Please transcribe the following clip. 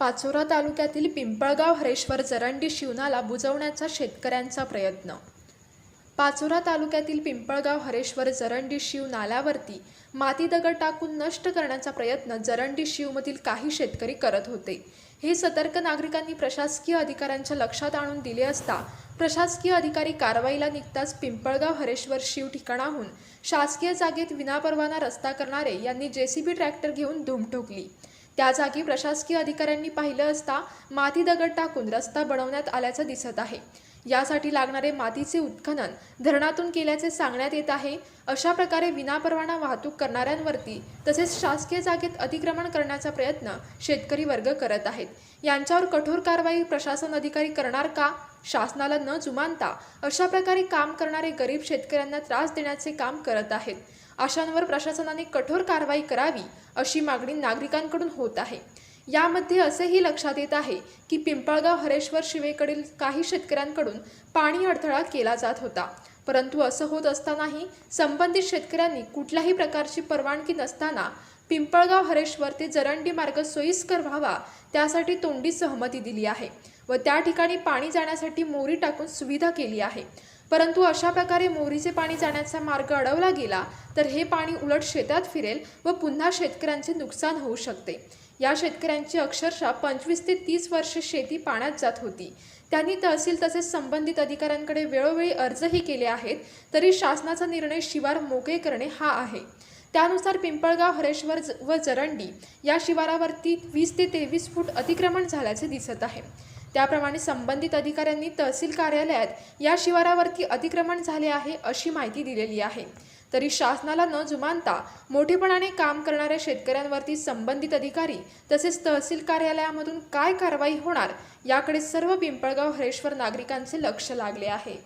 पाचोरा तालुक्यातील पिंपळगाव हरेश्वर जरंडी शिवनाला बुजवण्याचा शेतकऱ्यांचा प्रयत्न. पाचोरा तालुक्यातील पिंपळगाव हरेश्वर जरंडी शिव नाल्यावरती माती दगड टाकून नष्ट करण्याचा प्रयत्न जरंडी शिवमधील काही शेतकरी करत होते. हे सतर्क नागरिकांनी प्रशासकीय अधिकाऱ्यांच्या लक्षात आणून दिले असता प्रशासकीय अधिकारी कारवाईला निघताच पिंपळगाव हरेश्वर शिव ठिकाणाहून शासकीय जागेत विनापरवाना रस्ता करणारे यांनी जेसीबी ट्रॅक्टर घेऊन धूम ठोकली. त्या जागी प्रशासकीय अधिकाऱ्यांनी पाहिलं असता माती दगड टाकून रस्ता बनवण्यात आल्याचं दिसत आहे. यासाठी लागणारे मातीचे उत्खनन धरणातून केल्याचे सांगण्यात येत आहे. अशा प्रकारे विनापरवाना वाहतूक करणाऱ्यांवरती तसेच शासकीय जागेत अतिक्रमण करण्याचा प्रयत्न शेतकरी वर्ग करत आहेत. यांच्यावर कठोर कारवाई प्रशासन अधिकारी करणार का? शासनाला न जुमानता अशा प्रकारे काम करणारे गरीब शेतकऱ्यांना त्रास देण्याचे काम करत आहेत. अशांवर प्रशासनाने कठोर कारवाई करावी अशी मागणी नागरिकांकडून होत आहे. यामध्ये असेही लक्षात येत आहे की पिंपळगाव हरेश्वर शिवेकडील काही शेतकऱ्यांकडून पाणी अडथळा केला जात होता. परंतु असं होत असतानाही संबंधित शेतकऱ्यांनी कुठल्याही प्रकारची परवानगी नसताना पिंपळगाव हरेश्वर ते जरंडी मार्ग सोयीस्कर व्हावा त्यासाठी तोंडी सहमती दिली आहे. व त्या ठिकाणी पाणी जाण्यासाठी मोरी टाकून सुविधा केली आहे. परंतु अशा प्रकारे मोरीचे पाणी जाण्याचा मार्ग अडवला गेला तर हे पाणी उलट शेतात फिरेल व पुन्हा शेतकऱ्यांचे नुकसान होऊ शकते. या शेतकऱ्यांची अक्षरशः पंचवीस ते तीस वर्षे शेती पाण्यात जात होती. त्यांनी तहसील तसेच संबंधित अधिकाऱ्यांकडे वेळोवेळी अर्जही केले आहेत तरी शासनाचा निर्णय शिवार मोकळे करणे हा आहे. त्यानुसार पिंपळगाव हरेश्वर व जरंडी या शिवारावरती वीस ते तेवीस फूट अतिक्रमण झाल्याचे दिसत आहे. त्याप्रमाणे संबंधित अधिकाऱ्यांनी तहसील कार्यालयात या शिवारावरती अतिक्रमण झाले आहे अशी माहिती दिलेली आहे. तरी शासनाला न जुमानता मोठेपणाने काम करणाऱ्या शेतकऱ्यांवरती संबंधित अधिकारी तसेच तहसील कार्यालयामधून काय कारवाई होणार याकडे सर्व पिंपळगाव हरेश्वर नागरिकांचे लक्ष लागले आहे.